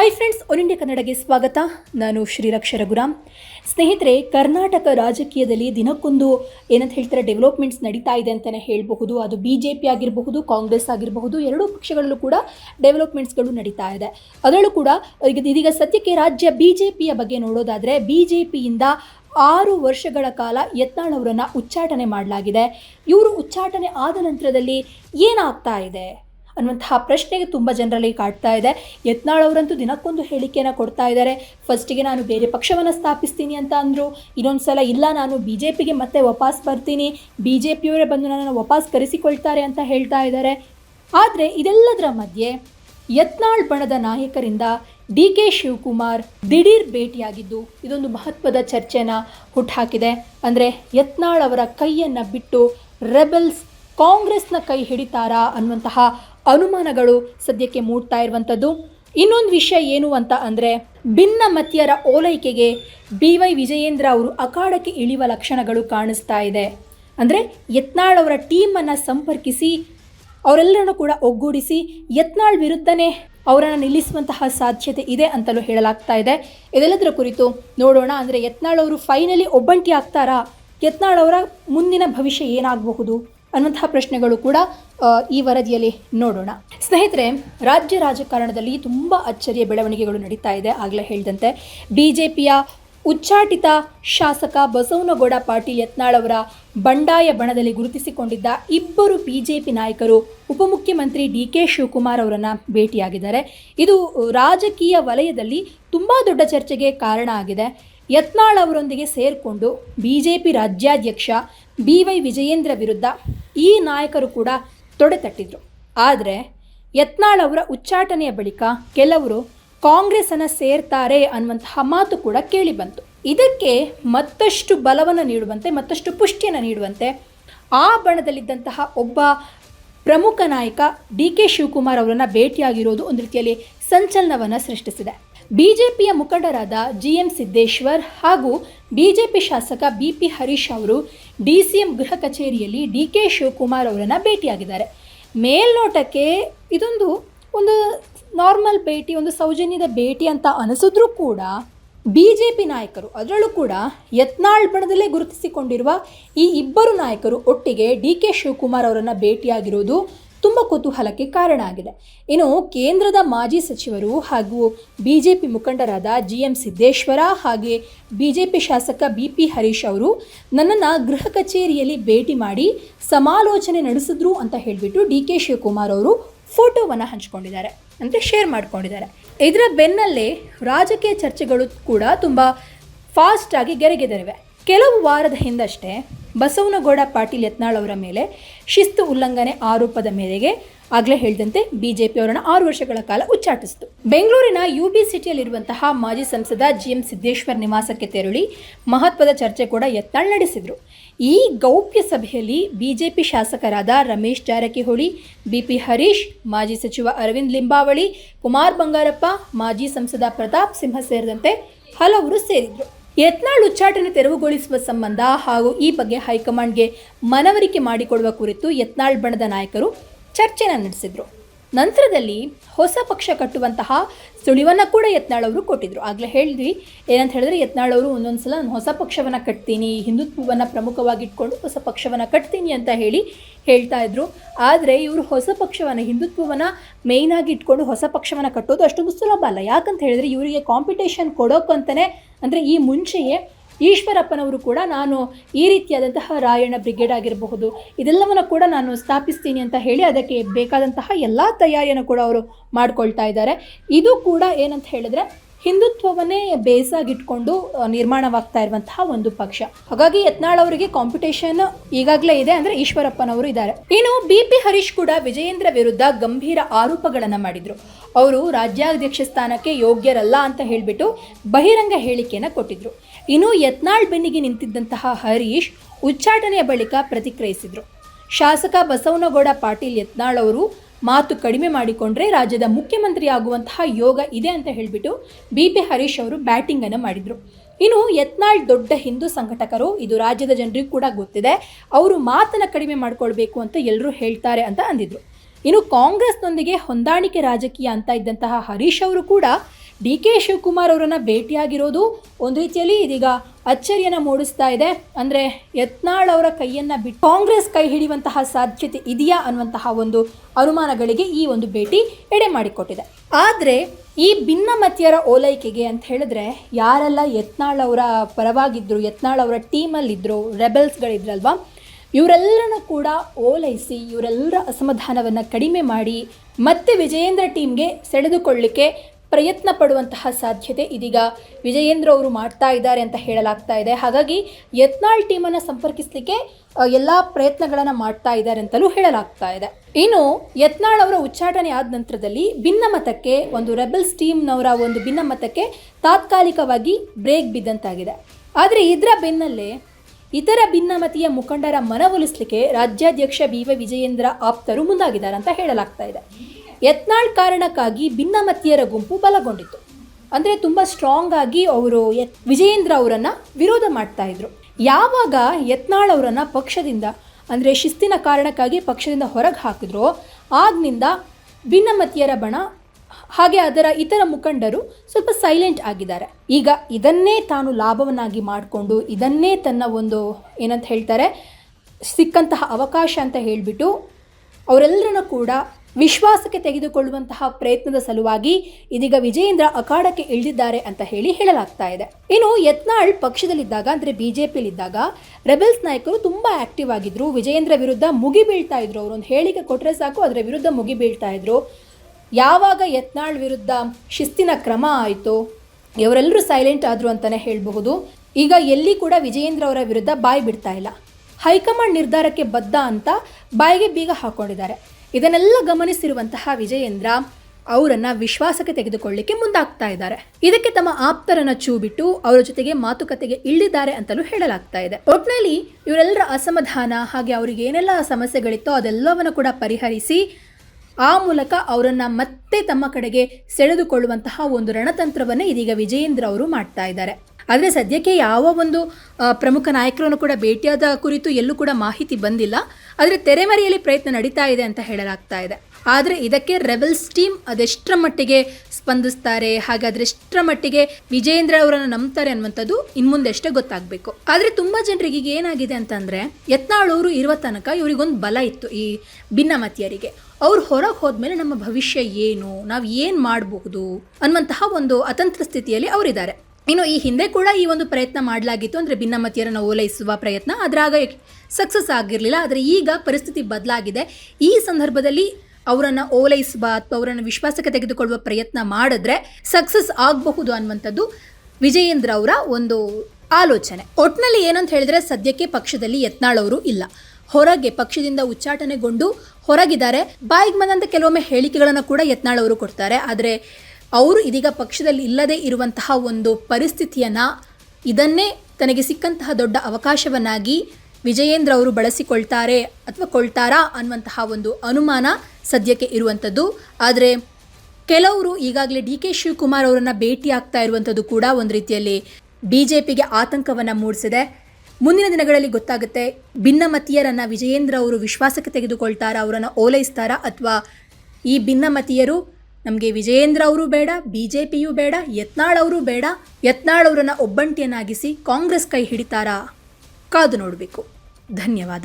Hi friends one India ಕನ್ನಡಗೆ ಸ್ವಾಗತ. ನಾನು ಶ್ರೀರಕ್ಷ ರಘುರಾಮ್. ಸ್ನೇಹಿತರೆ, ಕರ್ನಾಟಕ ರಾಜಕೀಯದಲ್ಲಿ ದಿನಕ್ಕೊಂದು ಏನಂತ ಹೇಳ್ತಾರೆ ಡೆವಲಪ್ಮೆಂಟ್ಸ್ ನಡೀತಾ ಇದೆ ಅಂತಲೇ ಹೇಳಬಹುದು. ಅದು ಬಿ ಜೆ ಪಿ ಆಗಿರಬಹುದು ಕಾಂಗ್ರೆಸ್ ಆಗಿರಬಹುದು, ಎರಡೂ ಪಕ್ಷಗಳಲ್ಲೂ ಕೂಡ ಡೆವಲಪ್ಮೆಂಟ್ಸ್ಗಳು ನಡೀತಾ ಇದೆ. ಅದರಲ್ಲೂ ಕೂಡ ಇದೀಗ ಸದ್ಯಕ್ಕೆ ರಾಜ್ಯ ಬಿ ಜೆ ಪಿಯ ಬಗ್ಗೆ ನೋಡೋದಾದರೆ ಬಿ ಜೆ ಪಿಯಿಂದ ಆರು ವರ್ಷಗಳ ಕಾಲ ಯತ್ನಾಳ್ ಅವರನ್ನು ಉಚ್ಚಾಟನೆ ಮಾಡಲಾಗಿದೆ. ಇವರು ಉಚ್ಚಾಟನೆ ಆದ ನಂತರದಲ್ಲಿ ಏನಾಗ್ತಾ ಇದೆ? ಅನ್ನುವಂತಹ ಪ್ರಶ್ನೆಗೆ ತುಂಬ ಜನರಲ್ಲಿ ಕಾಡ್ತಾ ಇದೆ. ಯತ್ನಾಳ್ ಅವರಂತೂ ದಿನಕ್ಕೊಂದು ಹೇಳಿಕೆಯನ್ನು ಕೊಡ್ತಾ ಇದ್ದಾರೆ. ಫಸ್ಟಿಗೆ ನಾನು ಬೇರೆ ಪಕ್ಷವನ್ನು ಸ್ಥಾಪಿಸ್ತೀನಿ ಅಂತ ಅಂದರು. ಇನ್ನೊಂದು ಸಲ ಇಲ್ಲ, ನಾನು ಬಿ ಜೆ ಪಿಗೆ ಮತ್ತೆ ವಾಪಸ್ ಬರ್ತೀನಿ. ಬಿ ಜೆ ಪಿಯವರೇ ಬಂದು ನನ್ನನ್ನು ವಾಪಸ್ ಕರೆಸಿಕೊಳ್ತಾರೆ ಅಂತ ಹೇಳ್ತಾ ಇದ್ದಾರೆ. ಆದರೆ ಇದೆಲ್ಲದರ ಮಧ್ಯೆ ಯತ್ನಾಳ್ ಬಣದ ನಾಯಕರಿಂದ ಡಿ ಕೆ ಶಿವಕುಮಾರ್ ದಿಢೀರ್ ಭೇಟಿಯಾಗಿದ್ದು ಇದೊಂದು ಮಹತ್ವದ ಚರ್ಚೆನ ಹುಟ್ಟುಹಾಕಿದೆ ಅಂದರೆ ಯತ್ನಾಳ್ ಅವರ ಕೈಯನ್ನು ಬಿಟ್ಟು ರೆಬೆಲ್ಸ್ ಕಾಂಗ್ರೆಸ್ನ ಕೈ ಹಿಡಿತಾರಾ ಅನ್ನುವಂತಹ ಅನುಮಾನಗಳು ಸದ್ಯಕ್ಕೆ ಮೂಡ್ತಾ ಇರುವಂಥದ್ದು. ಇನ್ನೊಂದು ವಿಷಯ ಏನು ಅಂತ ಅಂದರೆ, ಭಿನ್ನ ಮತಿಯರ ಓಲೈಕೆಗೆ ಬಿ ವೈ ವಿಜಯೇಂದ್ರ ಅವರು ಅಖಾಡಕ್ಕೆ ಇಳಿಯುವ ಲಕ್ಷಣಗಳು ಕಾಣಿಸ್ತಾ ಇದೆ. ಅಂದರೆ, ಯತ್ನಾಳ್ ಅವರ ಟೀಮನ್ನು ಸಂಪರ್ಕಿಸಿ, ಅವರೆಲ್ಲರನ್ನು ಕೂಡ ಒಗ್ಗೂಡಿಸಿ, ಯತ್ನಾಳ್ ವಿರುದ್ಧನೇ ಅವರನ್ನು ನಿಲ್ಲಿಸುವಂತಹ ಸಾಧ್ಯತೆ ಇದೆ ಅಂತಲೂ ಹೇಳಲಾಗ್ತಾ ಇದೆ. ಇದೆಲ್ಲದರ ಕುರಿತು ನೋಡೋಣ. ಅಂದರೆ, ಯತ್ನಾಳ್ ಅವರು ಫೈನಲಿ ಒಬ್ಬಂಟಿ ಆಗ್ತಾರಾ? ಯತ್ನಾಳ್ ಅವರ ಮುಂದಿನ ಭವಿಷ್ಯ ಏನಾಗಬಹುದು? ಅನ್ನುವಂತಹ ಪ್ರಶ್ನೆಗಳು ಕೂಡ ಈ ವರದಿಯಲ್ಲಿ ನೋಡೋಣ. ಸ್ನೇಹಿತರೆ, ರಾಜ್ಯ ರಾಜಕಾರಣದಲ್ಲಿ ತುಂಬ ಅಚ್ಚರಿಯ ಬೆಳವಣಿಗೆಗಳು ನಡೀತಾ ಇದೆ. ಆಗಲೇ ಹೇಳಿದಂತೆ ಬಿ ಜೆ ಪಿಯ ಉಚ್ಚಾಟಿತ ಶಾಸಕ ಬಸವನಗೌಡ ಪಾಟೀಲ್ ಯತ್ನಾಳ್ ಅವರ ಬಂಡಾಯ ಬಣದಲ್ಲಿ ಗುರುತಿಸಿಕೊಂಡಿದ್ದ ಇಬ್ಬರು ಬಿ ಜೆ ಪಿ ನಾಯಕರು ಉಪಮುಖ್ಯಮಂತ್ರಿ ಡಿ ಕೆ ಶಿವಕುಮಾರ್ ಅವರನ್ನು ಭೇಟಿಯಾಗಿದ್ದಾರೆ. ಇದು ರಾಜಕೀಯ ವಲಯದಲ್ಲಿ ತುಂಬ ದೊಡ್ಡ ಚರ್ಚೆಗೆ ಕಾರಣ ಆಗಿದೆ. ಯತ್ನಾಳ್ ಅವರೊಂದಿಗೆ ಸೇರಿಕೊಂಡು ಬಿ ಜೆ ಪಿ ರಾಜ್ಯಾಧ್ಯಕ್ಷ ಬಿ ವೈ ವಿಜಯೇಂದ್ರ ವಿರುದ್ಧ ಈ ನಾಯಕರು ಕೂಡ ತೊಡೆತಟ್ಟಿದ್ರು. ಆದರೆ ಯತ್ನಾಳ್ ಅವರ ಉಚ್ಚಾಟನೆಯ ಬಳಿಕ ಕೆಲವರು ಕಾಂಗ್ರೆಸ್ಸನ್ನು ಸೇರ್ತಾರೆ ಅನ್ನುವಂತಹ ಮಾತು ಕೂಡ ಕೇಳಿಬಂತು ಇದಕ್ಕೆ ಮತ್ತಷ್ಟು ಬಲವನ್ನು ನೀಡುವಂತೆ, ಮತ್ತಷ್ಟು ಪುಷ್ಟಿಯನ್ನು ನೀಡುವಂತೆ ಆ ಬಣದಲ್ಲಿದ್ದಂತಹ ಒಬ್ಬ ಪ್ರಮುಖ ನಾಯಕ ಡಿ ಕೆ ಶಿವಕುಮಾರ್ ಅವರನ್ನು ಭೇಟಿಯಾಗಿರೋದು ಒಂದು ರೀತಿಯಲ್ಲಿ ಸಂಚಲನವನ್ನು ಸೃಷ್ಟಿಸಿದೆ. ಬಿಜೆಪಿಯ ಮುಖಂಡರಾದ ಜಿ ಎಂ ಸಿದ್ದೇಶ್ವರ್ ಹಾಗೂ ಬಿಜೆಪಿ ಶಾಸಕ ಬಿ ಪಿ ಹರೀಶ್ ಅವರು ಡಿ ಸಿ ಎಂ ಗೃಹ ಕಚೇರಿಯಲ್ಲಿ ಡಿ ಕೆ ಶಿವಕುಮಾರ್ ಅವರನ್ನು ಭೇಟಿಯಾಗಿದ್ದಾರೆ. ಮೇಲ್ನೋಟಕ್ಕೆ ಇದೊಂದು ಒಂದು ನಾರ್ಮಲ್ ಭೇಟಿ, ಒಂದು ಸೌಜನ್ಯದ ಭೇಟಿ ಅಂತ ಅನಿಸಿದ್ರೂ ಕೂಡ ಬಿ ಜೆ ಪಿ ನಾಯಕರು, ಅದರಲ್ಲೂ ಕೂಡ ಯತ್ನಾಳ್ ಬಣದಲ್ಲೇ ಗುರುತಿಸಿಕೊಂಡಿರುವ ಈ ಇಬ್ಬರು ನಾಯಕರು ಒಟ್ಟಿಗೆ ಡಿ ಕೆ ಶಿವಕುಮಾರ್ ಅವರನ್ನು ಭೇಟಿಯಾಗಿರೋದು ತುಂಬ ಕುತೂಹಲಕ್ಕೆ ಕಾರಣ ಆಗಿದೆ. ಇನ್ನು ಕೇಂದ್ರದ ಮಾಜಿ ಸಚಿವರು ಹಾಗೂ ಬಿ ಜೆ ಪಿ ಮುಖಂಡರಾದ ಜಿ ಎಂ ಸಿದ್ದೇಶ್ವರ ಹಾಗೆ ಬಿ ಜೆ ಪಿ ಶಾಸಕ ಬಿ ಪಿ ಹರೀಶ್ ಅವರು ನನ್ನನ್ನು ಗೃಹ ಕಚೇರಿಯಲ್ಲಿ ಭೇಟಿ ಮಾಡಿ ಸಮಾಲೋಚನೆ ನಡೆಸಿದ್ರು ಅಂತ ಹೇಳಿಬಿಟ್ಟು ಡಿ ಕೆ ಶಿವಕುಮಾರ್ ಅವರು ಫೋಟೋವನ್ನು ಹಂಚಿಕೊಂಡಿದ್ದಾರೆ. ಅಂದರೆ ಶೇರ್ ಮಾಡಿಕೊಂಡಿದ್ದಾರೆ. ಇದರ ಬೆನ್ನಲ್ಲೇ ರಾಜಕೀಯ ಚರ್ಚೆಗಳು ಕೂಡ ತುಂಬ ಫಾಸ್ಟಾಗಿ ಗೆರೆಗೆದರಿವೆ. ಕೆಲವು ವಾರದ ಹಿಂದಷ್ಟೇ ಬಸವನಗೌಡ ಪಾಟೀಲ್ ಯತ್ನಾಳ್ ಅವರ ಮೇಲೆ ಶಿಸ್ತು ಉಲ್ಲಂಘನೆ ಆರೋಪದ ಮೇರೆಗೆ ಆಗಲೇ ಹೇಳಿದಂತೆ ಬಿಜೆಪಿ ಅವರನ್ನು ಆರು ವರ್ಷಗಳ ಕಾಲ ಉಚ್ಚಾಟಿಸಿತು. ಬೆಂಗಳೂರಿನ ಯು ಬಿ ಸಿಟಿಯಲ್ಲಿರುವಂತಹ ಮಾಜಿ ಸಂಸದ ಜಿ ಎಂ ಸಿದ್ದೇಶ್ವರ್ ನಿವಾಸಕ್ಕೆ ತೆರಳಿ ಮಹತ್ವದ ಚರ್ಚೆ ಕೂಡ ಯತ್ನಾಳ್ ನಡೆಸಿದರು. ಈ ಗೌಪ್ಯ ಸಭೆಯಲ್ಲಿ ಬಿಜೆಪಿ ಶಾಸಕರಾದ ರಮೇಶ್ ಜಾರಕಿಹೊಳಿ, ಬಿಪಿ ಹರೀಶ್, ಮಾಜಿ ಸಚಿವ ಅರವಿಂದ್ ಲಿಂಬಾವಳಿ, ಕುಮಾರ್ ಬಂಗಾರಪ್ಪ, ಮಾಜಿ ಸಂಸದ ಪ್ರತಾಪ್ ಸಿಂಹ ಸೇರಿದಂತೆ ಹಲವರು ಸೇರಿದ್ರು. ಯತ್ನಾಳ್ ಉಚ್ಚಾಟನೆ ತೆರವುಗೊಳಿಸುವ ಸಂಬಂಧ ಹಾಗೂ ಈ ಬಗ್ಗೆ ಹೈಕಮಾಂಡ್ಗೆ ಮನವರಿಕೆ ಮಾಡಿಕೊಡುವ ಕುರಿತು ಯತ್ನಾಳ್ ಬಣದ ನಾಯಕರು ಚರ್ಚೆನ ನಡೆಸಿದ್ರು. ನಂತರದಲ್ಲಿ ಹೊಸ ಪಕ್ಷ ಕಟ್ಟುವಂತಹ ಸುಳಿವನ್ನು ಕೂಡ ಯತ್ನಾಳವರು ಕೊಟ್ಟಿದ್ರು. ಆಗಲೇ ಹೇಳಿದ್ವಿ. ಏನಂತ ಹೇಳಿದ್ರೆ ಯತ್ನಾಳವರು ಒಂದೊಂದು ಸಲ ಹೊಸ ಪಕ್ಷವನ್ನು ಕಟ್ತೀನಿ, ಹಿಂದುತ್ವವನ್ನು ಪ್ರಮುಖವಾಗಿಟ್ಕೊಂಡು ಹೊಸ ಪಕ್ಷವನ್ನು ಕಟ್ತೀನಿ ಅಂತ ಹೇಳಿ ಹೇಳ್ತಾ ಇದ್ರು. ಆದರೆ ಇವರು ಹೊಸ ಪಕ್ಷವನ್ನು, ಹಿಂದುತ್ವವನ್ನು ಮೇಯ್ನಾಗಿ ಇಟ್ಕೊಂಡು ಹೊಸ ಪಕ್ಷವನ್ನು ಕಟ್ಟೋದು ಅಷ್ಟೊಂದು ಸುಲಭ ಅಲ್ಲ. ಯಾಕಂತ ಹೇಳಿದ್ರೆ ಇವರಿಗೆ ಕಾಂಪಿಟೇಷನ್ ಕೊಡೋಕ್ಕಂತಲೇ ಅಂದರೆ ಈ ಮುಂಚೆಯೇ ಈಶ್ವರಪ್ಪನವರು ಕೂಡ ನಾನು ಈ ರೀತಿಯಾದಂತಹ ರಾಯಣ್ಣ ಬ್ರಿಗೇಡ್ ಆಗಿರಬಹುದು, ಇದೆಲ್ಲವನ್ನು ಕೂಡ ನಾನು ಸ್ಥಾಪಿಸ್ತೀನಿ ಅಂತ ಹೇಳಿ ಅದಕ್ಕೆ ಬೇಕಾದಂತಹ ಎಲ್ಲ ತಯಾರಿಯನ್ನು ಕೂಡ ಅವರು ಮಾಡ್ಕೊಳ್ತಾ ಇದ್ದಾರೆ. ಇದು ಕೂಡ ಏನಂತ ಹೇಳಿದ್ರೆ ಹಿಂದುತ್ವವನ್ನೇ ಬೇಸಾಗಿಟ್ಕೊಂಡು ನಿರ್ಮಾಣವಾಗ್ತಾ ಇರುವಂತಹ ಒಂದು ಪಕ್ಷ. ಹಾಗಾಗಿ ಯತ್ನಾಳ್ ಅವರಿಗೆ ಕಾಂಪಿಟೇಷನ್ ಈಗಾಗಲೇ ಇದೆ ಅಂದ್ರೆ ಈಶ್ವರಪ್ಪನವರು ಇದ್ದಾರೆ. ಇನ್ನು ಬಿ ಪಿ ಹರೀಶ್ ಕೂಡ ವಿಜಯೇಂದ್ರ ವಿರುದ್ಧ ಗಂಭೀರ ಆರೋಪಗಳನ್ನ ಮಾಡಿದ್ರು. ಅವರು ರಾಜ್ಯಾಧ್ಯಕ್ಷ ಸ್ಥಾನಕ್ಕೆ ಯೋಗ್ಯರಲ್ಲ ಅಂತ ಹೇಳಿಬಿಟ್ಟು ಬಹಿರಂಗ ಹೇಳಿಕೆಯನ್ನು ಕೊಟ್ಟಿದ್ರು. ಇನ್ನು ಯತ್ನಾಳ್ ಬೆನ್ನಿಗೆ ನಿಂತಿದ್ದಂತಹ ಹರೀಶ್ ಉಚ್ಚಾಟನೆಯ ಬಳಿಕ ಪ್ರತಿಕ್ರಿಯಿಸಿದರು. ಶಾಸಕ ಬಸವನಗೌಡ ಪಾಟೀಲ್ ಯತ್ನಾಳ್ ಅವರು ಮಾತು ಕಡಿಮೆ ಮಾಡಿಕೊಂಡ್ರೆ ರಾಜ್ಯದ ಮುಖ್ಯಮಂತ್ರಿ ಆಗುವಂತಹ ಯೋಗ ಇದೆ ಅಂತ ಹೇಳಿಬಿಟ್ಟು ಬಿ ಪಿ ಹರೀಶ್ ಅವರು ಬ್ಯಾಟಿಂಗನ್ನು ಮಾಡಿದರು. ಇನ್ನು ಯತ್ನಾಳ್ ದೊಡ್ಡ ಹಿಂದೂ ಸಂಘಟಕರು, ಇದು ರಾಜ್ಯದ ಜನರಿಗೂ ಕೂಡ ಗೊತ್ತಿದೆ, ಅವರು ಮಾತನ್ನು ಕಡಿಮೆ ಮಾಡಿಕೊಳ್ಬೇಕು ಅಂತ ಎಲ್ಲರೂ ಹೇಳ್ತಾರೆ ಅಂತ ಅಂದಿದ್ರು. ಇನ್ನು ಕಾಂಗ್ರೆಸ್ನೊಂದಿಗೆ ಹೊಂದಾಣಿಕೆ ರಾಜಕೀಯ ಅಂತ ಇದ್ದಂತಹ ಹರೀಶ್ ಅವರು ಕೂಡ ಡಿ ಕೆ ಶಿವಕುಮಾರ್ ಅವರನ್ನು ಭೇಟಿಯಾಗಿರೋದು ಒಂದು ರೀತಿಯಲ್ಲಿ ಇದೀಗ ಅಚ್ಚರಿಯನ್ನು ಮೂಡಿಸ್ತಾ ಇದೆ. ಅಂದರೆ ಯತ್ನಾಳ್ ಅವರ ಕೈಯನ್ನು ಬಿಟ್ಟು ಕಾಂಗ್ರೆಸ್ ಕೈ ಹಿಡಿಯುವಂತಹ ಸಾಧ್ಯತೆ ಇದೆಯಾ ಅನ್ನುವಂತಹ ಒಂದು ಅನುಮಾನಗಳಿಗೆ ಈ ಒಂದು ಭೇಟಿ ಎಡೆ ಮಾಡಿಕೊಟ್ಟಿದೆ. ಆದರೆ ಈ ಭಿನ್ನಮತಿಯರ ಓಲೈಕೆಗೆ ಅಂತ ಹೇಳಿದ್ರೆ ಯಾರೆಲ್ಲ ಯತ್ನಾಳ್ ಅವರ ಪರವಾಗಿದ್ದರು ಯತ್ನಾಳ್ ಅವರ ಟೀಮಲ್ಲಿದ್ದರು ರೆಬೆಲ್ಸ್ಗಳಿದ್ರಲ್ವಾ, ಇವರೆಲ್ಲರನ್ನ ಕೂಡ ಓಲೈಸಿ, ಇವರೆಲ್ಲರ ಅಸಮಾಧಾನವನ್ನು ಕಡಿಮೆ ಮಾಡಿ ಮತ್ತೆ ವಿಜಯೇಂದ್ರ ಟೀಮ್ಗೆ ಸೆಳೆದುಕೊಳ್ಳಿಕ್ಕೆ ಪ್ರಯತ್ನ ಪಡುವಂತಹ ಸಾಧ್ಯತೆ ಇದೀಗ ವಿಜಯೇಂದ್ರ ಅವರು ಮಾಡ್ತಾ ಇದ್ದಾರೆ ಅಂತ ಹೇಳಲಾಗ್ತಾ ಇದೆ. ಹಾಗಾಗಿ ಯತ್ನಾಳ್ ಟೀಮನ್ನು ಸಂಪರ್ಕಿಸಲಿಕ್ಕೆ ಎಲ್ಲ ಪ್ರಯತ್ನಗಳನ್ನು ಮಾಡ್ತಾ ಇದ್ದಾರೆ ಅಂತಲೂ ಹೇಳಲಾಗ್ತಾ ಇದೆ. ಇನ್ನು ಯತ್ನಾಳ್ ಅವರ ಉಚ್ಚಾಟನೆ ಆದ ನಂತರದಲ್ಲಿ ಭಿನ್ನಮತಕ್ಕೆ ಒಂದು ರೆಬಲ್ಸ್ ಟೀಮ್ನವರ ಒಂದು ಭಿನ್ನಮತಕ್ಕೆ ತಾತ್ಕಾಲಿಕವಾಗಿ ಬ್ರೇಕ್ ಬಿದ್ದಂತಾಗಿದೆ. ಆದರೆ ಇದರ ಬೆನ್ನಲ್ಲೇ ಇತರ ಭಿನ್ನಮತೀಯ ಮುಖಂಡರ ಮನವೊಲಿಸಲಿಕ್ಕೆ ರಾಜ್ಯಾಧ್ಯಕ್ಷ ಬಿ ವೈ ವಿಜಯೇಂದ್ರ ಆಪ್ತರು ಮುಂದಾಗಿದ್ದಾರೆ ಅಂತ ಹೇಳಲಾಗ್ತಾ ಇದೆ. ಯತ್ನಾಳ್ ಕಾರಣಕ್ಕಾಗಿ ಭಿನ್ನಮತೀಯರ ಗುಂಪು ಬಲಗೊಂಡಿತ್ತು. ಅಂದರೆ ತುಂಬ ಸ್ಟ್ರಾಂಗ್ ಆಗಿ ಅವರು ಯತ್ ವಿಜಯೇಂದ್ರ ಅವರನ್ನು ವಿರೋಧ ಮಾಡ್ತಾ ಇದ್ರು. ಯಾವಾಗ ಯತ್ನಾಳ್ ಅವರನ್ನು ಪಕ್ಷದಿಂದ, ಅಂದರೆ ಶಿಸ್ತಿನ ಕಾರಣಕ್ಕಾಗಿ ಪಕ್ಷದಿಂದ ಹೊರಗೆ ಹಾಕಿದ್ರೋ, ಆಗ್ನಿಂದ ಭಿನ್ನಮತೀಯರ ಬಣ, ಹಾಗೆ ಅದರ ಇತರ ಮುಖಂಡರು ಸ್ವಲ್ಪ ಸೈಲೆಂಟ್ ಆಗಿದ್ದಾರೆ. ಈಗ ಇದನ್ನೇ ತಾನು ಲಾಭವನ್ನಾಗಿ ಮಾಡಿಕೊಂಡು, ಇದನ್ನೇ ತನ್ನ ಒಂದು ಏನಂತ ಹೇಳ್ತಾರೆ, ಸಿಕ್ಕಂತಹ ಅವಕಾಶ ಅಂತ ಹೇಳಿಬಿಟ್ಟು ಅವರೆಲ್ಲರನ್ನೂ ಕೂಡ ವಿಶ್ವಾಸಕ್ಕೆ ತೆಗೆದುಕೊಳ್ಳುವಂತಹ ಪ್ರಯತ್ನದ ಸಲುವಾಗಿ ಇದೀಗ ವಿಜಯೇಂದ್ರ ಅಖಾಡಕ್ಕೆ ಇಳಿದಿದ್ದಾರೆ ಅಂತ ಹೇಳಿ ಹೇಳಲಾಗ್ತಾ ಇದೆ. ಇನ್ನು ಯತ್ನಾಳ್ ಪಕ್ಷದಲ್ಲಿದ್ದಾಗ, ಅಂದರೆ ಬಿ ಜೆ ಪಿಲಿದ್ದಾಗ ರೆಬೆಲ್ಸ್ ನಾಯಕರು ತುಂಬ ಆಕ್ಟಿವ್ ಆಗಿದ್ರು. ವಿಜಯೇಂದ್ರ ವಿರುದ್ಧ ಮುಗಿ ಬೀಳ್ತಾ ಇದ್ರು. ಅವರು ಒಂದು ಹೇಳಿಕೆ ಕೊಟ್ಟರೆ ಸಾಕು ಅದರ ವಿರುದ್ಧ ಮುಗಿ ಬೀಳ್ತಾ ಇದ್ರು. ಯಾವಾಗ ಯತ್ನಾಳ್ ವಿರುದ್ಧ ಶಿಸ್ತಿನ ಕ್ರಮ ಆಯಿತು, ಇವರೆಲ್ಲರೂ ಸೈಲೆಂಟ್ ಆದರು ಅಂತಲೇ ಹೇಳಬಹುದು. ಈಗ ಎಲ್ಲಿ ಕೂಡ ವಿಜಯೇಂದ್ರ ಅವರ ವಿರುದ್ಧ ಬಾಯಿ ಬಿಡ್ತಾ ಇಲ್ಲ. ಹೈಕಮಾಂಡ್ ನಿರ್ಧಾರಕ್ಕೆ ಬದ್ಧ ಅಂತ ಬಾಯಿಗೆ ಬೀಗ ಹಾಕೊಂಡಿದ್ದಾರೆ. ಇದನ್ನೆಲ್ಲ ಗಮನಿಸಿರುವಂತಹ ವಿಜಯೇಂದ್ರ ಅವರನ್ನ ವಿಶ್ವಾಸಕ್ಕೆ ತೆಗೆದುಕೊಳ್ಳಿಕ್ಕೆ ಮುಂದಾಗ್ತಾ ಇದ್ದಾರೆ. ಇದಕ್ಕೆ ತಮ್ಮ ಆಪ್ತರನ್ನ ಚೂ ಬಿಟ್ಟು ಅವರ ಜೊತೆಗೆ ಮಾತುಕತೆಗೆ ಇಳಿದಿದ್ದಾರೆ ಅಂತಲೂ ಹೇಳಲಾಗ್ತಾ ಇದೆ. ಒಟ್ನಲ್ಲಿ ಇವರೆಲ್ಲರ ಅಸಮಾಧಾನ ಹಾಗೆ ಅವರಿಗೆ ಏನೆಲ್ಲ ಸಮಸ್ಯೆಗಳಿತ್ತೋ ಅದೆಲ್ಲವನ್ನು ಕೂಡ ಪರಿಹರಿಸಿ ಆ ಮೂಲಕ ಅವರನ್ನು ಮತ್ತೆ ತಮ್ಮ ಕಡೆಗೆ ಸೆಳೆದುಕೊಳ್ಳುವಂತಹ ಒಂದು ರಣತಂತ್ರವನ್ನೇ ಇದೀಗ ವಿಜಯೇಂದ್ರ ಅವರು ಮಾಡ್ತಾ ಇದ್ದಾರೆ. ಆದರೆ ಸದ್ಯಕ್ಕೆ ಯಾವ ಒಂದು ಪ್ರಮುಖ ನಾಯಕರನ್ನು ಕೂಡ ಭೇಟಿಯಾದ ಕುರಿತು ಎಲ್ಲೂ ಕೂಡ ಮಾಹಿತಿ ಬಂದಿಲ್ಲ. ಆದರೆ ತೆರೆಮರೆಯಲ್ಲಿ ಪ್ರಯತ್ನ ನಡೀತಾ ಇದೆ ಅಂತ ಹೇಳಲಾಗ್ತಾ ಇದೆ. ಆದರೆ ಇದಕ್ಕೆ ರೆಬಲ್ಸ್ ಟೀಮ್ ಅದೆಷ್ಟರ ಮಟ್ಟಿಗೆ ಸ್ಪಂದಿಸ್ತಾರೆ, ಹಾಗೆ ಎಷ್ಟರ ಮಟ್ಟಿಗೆ ವಿಜಯೇಂದ್ರ ಅವರನ್ನು ನಂಬ್ತಾರೆ ಅನ್ನುವಂಥದ್ದು ಇನ್ಮುಂದೆಷ್ಟೇ ಗೊತ್ತಾಗಬೇಕು. ಆದರೆ ತುಂಬ ಜನರಿಗೆ ಈಗ ಏನಾಗಿದೆ ಅಂತಂದರೆ, ಯತ್ನಾಳ್ ಇರುವ ತನಕ ಇವರಿಗೊಂದು ಬಲ ಇತ್ತು ಈ ಭಿನ್ನಮತಿಯರಿಗೆ. ಅವ್ರು ಹೊರಗೆ ಹೋದ್ಮೇಲೆ ನಮ್ಮ ಭವಿಷ್ಯ ಏನು, ನಾವು ಏನು ಮಾಡಬಹುದು ಅನ್ನುವಂತಹ ಒಂದು ಅತಂತ್ರ ಸ್ಥಿತಿಯಲ್ಲಿ ಅವರಿದ್ದಾರೆ. ಇನ್ನು ಈ ಹಿಂದೆ ಕೂಡ ಈ ಒಂದು ಪ್ರಯತ್ನ ಮಾಡಲಾಗಿತ್ತು ಅಂದರೆ ಭಿನ್ನಮತಿಯರನ್ನು ಓಲೈಸುವ ಪ್ರಯತ್ನ. ಅದ್ರಾಗ ಸಕ್ಸಸ್ ಆಗಿರಲಿಲ್ಲ. ಆದರೆ ಈಗ ಪರಿಸ್ಥಿತಿ ಬದಲಾಗಿದೆ. ಈ ಸಂದರ್ಭದಲ್ಲಿ ಅವರನ್ನು ಓಲೈಸುವ ಅಥವಾ ಅವರನ್ನು ವಿಶ್ವಾಸಕ್ಕೆ ತೆಗೆದುಕೊಳ್ಳುವ ಪ್ರಯತ್ನ ಮಾಡಿದ್ರೆ ಸಕ್ಸಸ್ ಆಗಬಹುದು ಅನ್ನುವಂಥದ್ದು ವಿಜಯೇಂದ್ರ ಅವರ ಒಂದು ಆಲೋಚನೆ. ಒಟ್ಟಿನಲ್ಲಿ ಏನಂತ ಹೇಳಿದ್ರೆ ಸದ್ಯಕ್ಕೆ ಪಕ್ಷದಲ್ಲಿ ಯತ್ನಾಳವರು ಇಲ್ಲ. ಹೊರಗೆ ಪಕ್ಷದಿಂದ ಉಚ್ಚಾಟನೆಗೊಂಡು ಹೊರಗಿದ್ದಾರೆ. ಬಾಯಿಗೆ ಬಂದಂಥ ಕೆಲವೊಮ್ಮೆ ಹೇಳಿಕೆಗಳನ್ನು ಕೂಡ ಯತ್ನಾಳವರು ಕೊಡ್ತಾರೆ. ಆದರೆ ಅವರು ಇದೀಗ ಪಕ್ಷದಲ್ಲಿ ಇಲ್ಲದೆ ಇರುವಂತಹ ಒಂದು ಪರಿಸ್ಥಿತಿಯನ್ನು ಇದನ್ನೇ ತನಗೆ ಸಿಕ್ಕಂತಹ ದೊಡ್ಡ ಅವಕಾಶವನ್ನಾಗಿ ವಿಜಯೇಂದ್ರ ಅವರು ಬಳಸಿಕೊಳ್ತಾರೆ ಅಥವಾ ಕೊಳ್ತಾರಾ ಅನ್ನುವಂತಹ ಒಂದು ಅನುಮಾನ ಸದ್ಯಕ್ಕೆ ಇರುವಂಥದ್ದು. ಆದರೆ ಕೆಲವರು ಈಗಾಗಲೇ ಡಿ ಕೆ ಶಿವಕುಮಾರ್ ಅವರನ್ನು ಭೇಟಿ ಆಗ್ತಾ ಇರುವಂಥದ್ದು ಕೂಡ ಒಂದು ರೀತಿಯಲ್ಲಿ ಬಿ ಜೆ ಪಿಗೆ ಆತಂಕವನ್ನು ಮೂಡಿಸಿದೆ. ಮುಂದಿನ ದಿನಗಳಲ್ಲಿ ಗೊತ್ತಾಗುತ್ತೆ ಭಿನ್ನಮತೀಯರನ್ನು ವಿಜಯೇಂದ್ರ ಅವರು ವಿಶ್ವಾಸಕ್ಕೆ ತೆಗೆದುಕೊಳ್ತಾರಾ, ಅವರನ್ನು ಓಲೈಸ್ತಾರಾ ಅಥವಾ ಈ ಭಿನ್ನಮತೀಯರು ನಮಗೆ ವಿಜಯೇಂದ್ರ ಅವರು ಬೇಡ ಬಿ ಜೆ ಪಿಯೂ ಬೇಡ, ಯತ್ನಾಳ್ ಅವರು ಬೇಡ, ಯತ್ನಾಳ್ ಅವರನ್ನು ಒಬ್ಬಂಟಿಯನ್ನಾಗಿಸಿ ಕಾಂಗ್ರೆಸ್ ಕೈ ಹಿಡಿತಾರಾ? ಕಾದು ನೋಡಬೇಕು. ಧನ್ಯವಾದ.